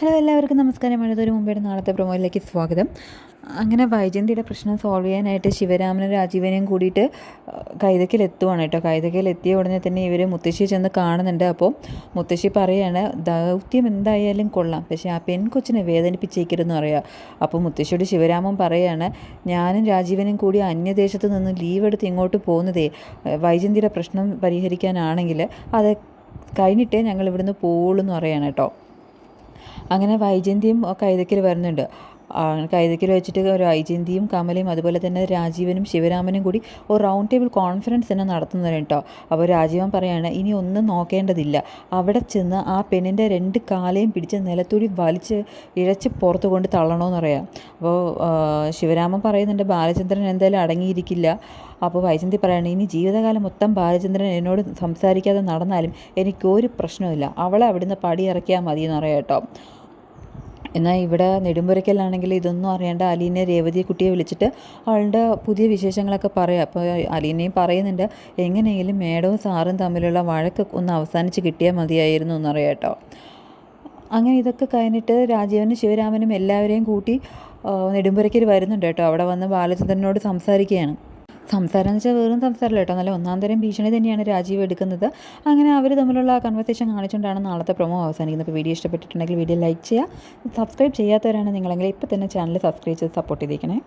Hello എല്ലാവർക്കും നമസ്കാരം. മഴതൊരു മുമ്പേ നാളത്തെ പ്രൊമോയിലേക്ക് സ്വാഗതം. അങ്ങനെ വൈജന്തിയുടെ പ്രശ്നം സോൾവ് ചെയ്യാനായിട്ട് ശിവരാമനും രാജീവനെയും കൂടിയിട്ട് കൈതക്കിൽ എത്തുവാണ് കേട്ടോ. കൈതക്കിൽ എത്തിയ ഉടനെ തന്നെ ഇവർ മുത്തശ്ശി ചെന്ന് കാണുന്നുണ്ട്. അപ്പോൾ മുത്തശ്ശി പറയാണ് ദൗത്യം എന്തായാലും കൊള്ളാം. പക്ഷേ ആ പെൺകൊച്ചിനെ വേദനിപ്പിച്ചേക്കരുതെന്ന് പറയുക അപ്പോൾ മുത്തശ്ശിയോട് ശിവരാമൻ പറയാണ് ഞാനും രാജീവനും കൂടി അന്യദേശത്ത് നിന്ന് ലീവ് എടുത്ത് ഇങ്ങോട്ട് പോകുന്നതേ വൈജന്തിയുടെ പ്രശ്നം പരിഹരിക്കാനാണെങ്കിൽ അത് കഴിഞ്ഞിട്ടേ ഞങ്ങൾ ഇവിടുന്ന് പോവുള്ളൂ എന്ന് പറയാണ് കേട്ടോ. അങ്ങനെ വൈജന്തിയും കൈതക്കിൽ വരുന്നുണ്ട്. കൈതക്കിൽ വെച്ചിട്ട് ഒരു ഐജന്തിയും കമലയും അതുപോലെ തന്നെ രാജീവനും ശിവരാമനും കൂടി ഒരു റൗണ്ട് ടേബിൾ കോൺഫറൻസ് തന്നെ നടത്തുന്നത് കേട്ടോ. അപ്പോൾ രാജീവൻ പറയുകയാണ് ഇനി ഒന്നും നോക്കേണ്ടതില്ല. അവിടെ ചെന്ന് ആ പെണ്ണിന്റെ രണ്ട് കാലയും പിടിച്ച് നിലത്തൂടി വലിച്ച് ഇഴച്ച് പുറത്ത് കൊണ്ട് തള്ളണമെന്ന് പറയാം. അപ്പോൾ ശിവരാമൻ പറയുന്നുണ്ട് ബാലചന്ദ്രൻ എന്തായാലും അടങ്ങിയിരിക്കില്ല. അപ്പോൾ വൈജന്തി പറയാണ് ഇനി ജീവിതകാലം മൊത്തം ബാലചന്ദ്രൻ എന്നോട് സംസാരിക്കാതെ നടന്നാലും എനിക്കൊരു പ്രശ്നമില്ല അവളെ അവിടുന്ന് പടിയിറക്കിയാൽ മതി എന്ന് പറയാം കേട്ടോ. എന്നാൽ ഇവിടെ നെടുമ്പുരയ്ക്കലാണെങ്കിൽ ഇതൊന്നും അറിയേണ്ട അലീനെ രേവതി കുട്ടിയെ വിളിച്ചിട്ട് അവളുടെ പുതിയ വിശേഷങ്ങളൊക്കെ പറയാം. അപ്പോൾ അലീനയും പറയുന്നുണ്ട് എങ്ങനെയെങ്കിലും മേഡവും സാറും തമ്മിലുള്ള വഴക്ക് ഒന്ന് അവസാനിച്ച് കിട്ടിയാൽ മതിയായിരുന്നു എന്നറിയാം കേട്ടോ. അങ്ങനെ ഇതൊക്കെ കഴിഞ്ഞിട്ട് രാജീവനും ശിവരാമനും എല്ലാവരെയും കൂട്ടി നെടുമ്പുരയ്ക്കൽ വരുന്നുണ്ട് കേട്ടോ. അവിടെ വന്ന് ബാലചന്ദ്രനോട് സംസാരിക്കുകയാണ്. സംസാരം എന്ന് വെച്ചാൽ വെറും സംസാരമല്ല കേട്ടോ. നല്ല ഒന്നാം തരം ഭീഷണി തന്നെയാണ് രാജീവ് എടുക്കുന്നത്. അങ്ങനെ അവർ തമ്മിലുള്ള ആ കൺവെർസേഷൻ കാണിച്ചുകൊണ്ടാണ് നാളത്തെ പ്രൊമോ അവസാനിക്കുന്നത്. അപ്പോൾ വീഡിയോ ഇഷ്ടപ്പെട്ടിട്ടുണ്ടെങ്കിൽ വീഡിയോ ലൈക്ക് ചെയ്യുക. സബ്സ്ക്രൈബ് ചെയ്യാത്തവരാണ് നിങ്ങളെങ്കിൽ ഇപ്പോൾ തന്നെ ചാനൽ സബ്സ്ക്രൈബ് ചെയ്ത് സപ്പോർട്ട് ചെയ്തേക്കണേ.